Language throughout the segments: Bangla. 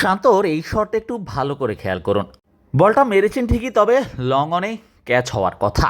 শান্তর এই শটটা একটু ভালো করে খেয়াল করুন। বলটা মেরেছেন ঠিকই, তবে লং অনে ক্যাচ হওয়ার কথা।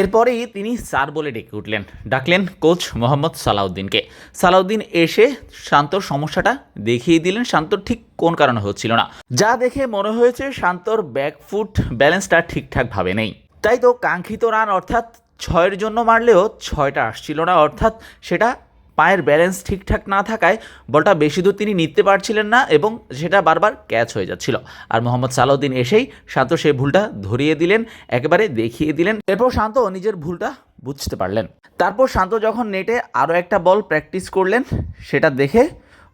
এরপরেই তিনি স্যার বলে ডেকে উঠলেন। ডাকলেন কোচ মোহাম্মদ সালাউদ্দিনকে। সালাউদ্দিন এসে শান্তর সমস্যাটা দেখিয়ে দিলেন। শান্তর ঠিক কোন কারণে হচ্ছিল না। যা দেখে মনে হয়েছে শান্তর ব্যাকফুট ব্যালেন্সটা ঠিকঠাকভাবে নেই। তাই তো কাঙ্ক্ষিত রান অর্থাৎ ছয়ের জন্য মারলেও ছয়টা আসছিল না। অর্থাৎ সেটা পায়ের ব্যালেন্স ঠিকঠাক না থাকায় বলটা বেশি দূর তিনি নিতে পারছিলেন না এবং সেটা বারবার ক্যাচ হয়ে যাচ্ছিল। আর মোহাম্মদ সালাউদ্দিন এসেই শান্ত সেই ভুলটা ধরিয়ে দিলেন, একেবারে দেখিয়ে দিলেন। এরপর শান্ত নিজের ভুলটা বুঝতে পারলেন। তারপর শান্ত যখন নেটে আরও একটা বল প্র্যাকটিস করলেন, সেটা দেখে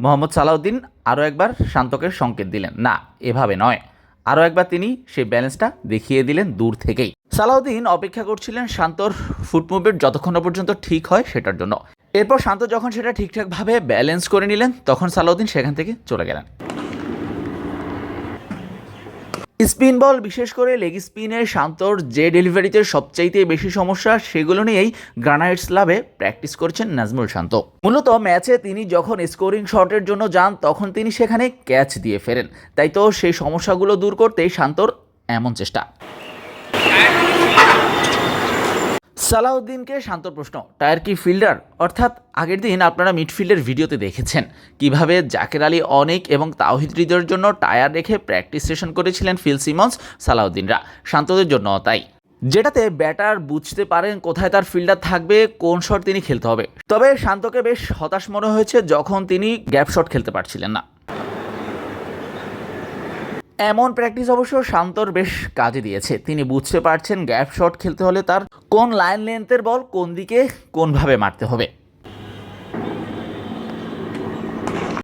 মোহাম্মদ সালাউদ্দিন আরও একবার শান্তকে সংকেত দিলেন। না, এভাবে নয়। আরও একবার তিনি সেই ব্যালেন্সটা দেখিয়ে দিলেন দূর থেকেই। সালাউদ্দিন অপেক্ষা করছিলেন শান্তর ফুট যতক্ষণ পর্যন্ত ঠিক হয় সেটার জন্য। এরপর শান্ত যখন সেটা ঠিকঠাকভাবে ব্যালেন্স করে নিলেন, তখন সালাউদ্দিন সেখান থেকে চলে গেলেন। স্পিন বল বিশেষ করে লেগ স্পিনের শান্তর যে ডেলিভারিতে সবচাইতে বেশি সমস্যা, সেগুলো নিয়েই গ্রানাইটস লাভে প্র্যাকটিস করছেন নাজমুল শান্ত। মূলত ম্যাচে তিনি যখন স্কোরিং শটের জন্য যান, তখন তিনি সেখানে ক্যাচ দিয়ে ফেরেন। তাই তো সেই সমস্যাগুলো দূর করতেই শান্তর এমন চেষ্টা। সালাউদ্দিনকে শান্ত প্রশ্ন, টায়ার কি ফিল্ডার? অর্থাৎ আগের দিন আপনারা মিডফিল্ডের ভিডিওতে দেখেছেন, কীভাবে জাকের আলী, অনেক এবং তাওহিদ হৃদয়ের জন্য টায়ার রেখে প্র্যাকটিস সেশন করেছিলেন ফিল সিমন্স সালাউদ্দিনরা। শান্তদের জন্য তাই। যেটাতে ব্যাটার বুঝতে পারেন কোথায় তার ফিল্ডার থাকবে, কোন শট তিনি খেলতে হবে। তবে শান্তকে বেশ হতাশ মনে হয়েছে যখন তিনি গ্যাপ শট খেলতে পারছিলেন না। এমন প্র্যাকটিস অবশ্য শান্তর বেশ কাজে দিয়েছে। তিনি বুঝতে পারছেন গ্যাপ শট খেলতে হলে তার কোন লাইন লেন্থের বল কোন দিকে কোনভাবে মারতে হবে।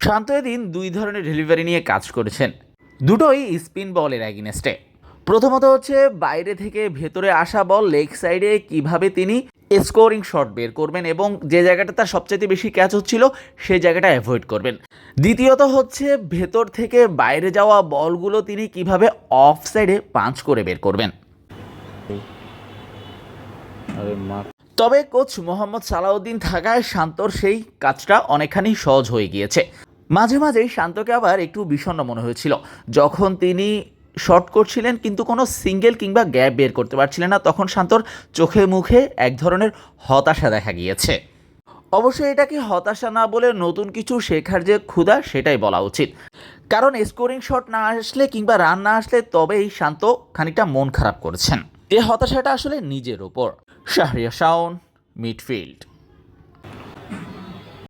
শান্ত এদিন দুই ধরনের ডেলিভারি নিয়ে কাজ করেছেন। দুটোই স্পিন বলের অ্যাগিনেস্টে প্রথমত হচ্ছে বাইরে থেকে ভেতরে আসা বল লেগ সাইডে কীভাবে তিনি স্কোরিং শট বের করবেন এবং যে জায়গাটা তার সবচেয়ে বেশি ক্যাচ হচ্ছিল সেই জায়গাটা অ্যাভয়েড করবেন। দ্বিতীয়ত হচ্ছে ভেতর থেকে বাইরে যাওয়া বলগুলো তিনি কীভাবে অফ সাইডে পাঞ্চ করে বের করবেন। তবে কোচ মোহাম্মদ সালাউদ্দিন থাকায় শান্তর সেই কাজটা অনেকখানি সহজ হয়ে গিয়েছে। মাঝে মাঝেই শান্তকে আবার একটু বিষণ্ণ মনে হয়েছিল। যখন তিনি শর্ট করছিলেন, কিন্তু কোনো সিঙ্গেল কিংবা গ্যাপ বের করতে পারছিলেন না। তখন শান্তর চোখে মুখে এক ধরনের হতাশা দেখা গিয়েছে। অবশ্যই এটাকে হতাশা না বলে নতুন কিছু শেখার যে ক্ষুধা, সেটাই বলা উচিত। কারণ স্কোরিং শট না আসলে কিংবা রান না আসলে তবেই শান্ত খানিকটা মন খারাপ করেছেন। এ হতাশাটা আসলে নিজের ওপর শাহরিয়া শাওন মিডফিল্ড